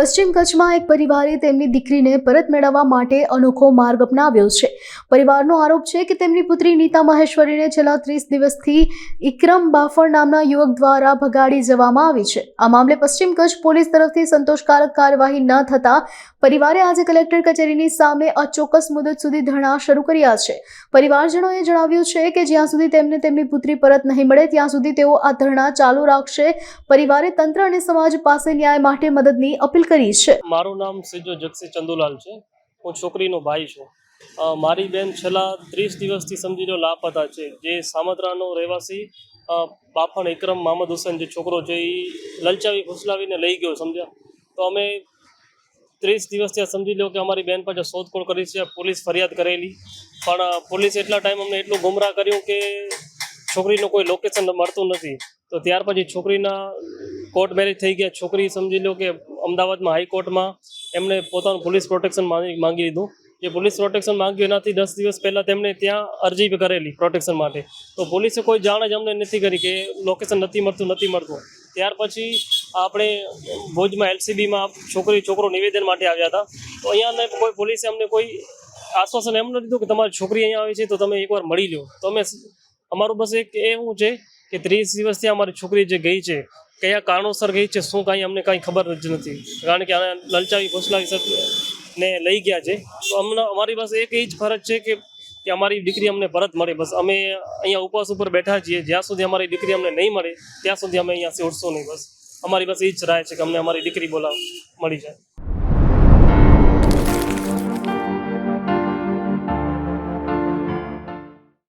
પશ્ચિમ કચ્છમાં એક પરિવારે તેમની દીકરીને પરત મેળવવા માટે અનોખો માર્ગ અપનાવ્યો છે. પરિવારનો આરોપ છે કે તેમની પુત્રી નીતા મહેશ્વરીને છેલ્લા ત્રીસ દિવસથી ઇક્રમ બાફર નામના યુવક દ્વારા ભગાડી જવામાં આવી છે. આ મામલે પશ્ચિમ કચ્છ પોલીસ તરફથી સંતોષકારક કાર્યવાહી ન થતાં પરિવારે આજે કલેક્ટર કચેરીની સામે અચોક્કસ મુદત સુધી ધરણા શરૂ કર્યા છે. પરિવારજનોએ જણાવ્યું છે કે જ્યાં સુધી તેમને તેમની પુત્રી પરત નહીં મળે, ત્યાં સુધી તેઓ આ ધરણા ચાલુ રાખશે. પરિવારે તંત્ર અને સમાજ પાસે ન્યાય માટે મદદની અપીલ કરી છે? મારું નામ સિજો જગસી ચંદુલાલ છે. હું છોકરીનો ભાઈ છું. મારી બેન છેલ્લા ત્રીસ દિવસથી સમજી લો લાપતા છે. જે સામત્રાનો રહેવાસી બાફણ ઇકરમ મામદ હુસેન જે છોકરો છે એ લલચાવી ફૂસલાવીને લઈ ગયો, સમજ્યા? તો અમે ત્રીસ દિવસથી આ સમજી લો કે અમારી બેન પાસે શોધખોળ કરી છે, પોલીસ ફરિયાદ કરેલી. પણ પોલીસ એટલા ટાઈમ અમને એટલું ગુમરાહ કર્યું કે છોકરીનું કોઈ લોકેશન મળતું નથી. તો ત્યાર પછી છોકરીના કોર્ટ મેરેજ થઈ ગયા. છોકરી સમજી લો કે અમદાવાદમાં હાઈકોર્ટમાં એમણે પોતાનું પોલીસ પ્રોટેક્શન માંગી લીધું. જે પોલીસ પ્રોટેક્શન માંગ્યું એનાથી દસ દિવસ પહેલાં તેમણે ત્યાં અરજી કરેલી પ્રોટેક્શન માટે. તો પોલીસે કોઈ જાણ જ અમને નથી કરી કે લોકેશન નથી મળતું નથી મળતું. ત્યાર પછી આપણે ભુજમાં એલસીબીમાં છોકરી, છોકરો નિવેદન માટે આવ્યા હતા. તો અહીંયા કોઈ પોલીસે અમને કોઈ આશ્વાસન એમ નથી દીધું કે તમારી છોકરી અહીંયા આવી છે તો તમે એકવાર મળી લો તો અમે અમારું બસ એક એવું છે કે ત્રીસ દિવસથી અમારી છોકરી જે ગઈ છે, કયા કારણોસર ગઈ છે, શું કાંઈ અમને કાંઈ ખબર જ નથી. કારણ કે આને લલચાવી ફોસલાવી સર ને લઈ ગયા છે. તો અમને, અમારી પાસે એક એ જ ફરજ છે કે કે અમારી દીકરી અમને પરત મળે. બસ અમે અહીંયા ઉપવાસ ઉપર બેઠા છીએ. જ્યાં સુધી અમારી દીકરી અમને નહીં મળે, ત્યાં સુધી અમે અહીંયાથી ઉઠશું નહીં. બસ અમારી પાસે એ જ રાય છે કે અમને અમારી દીકરી બોલાવ, મળી જાય.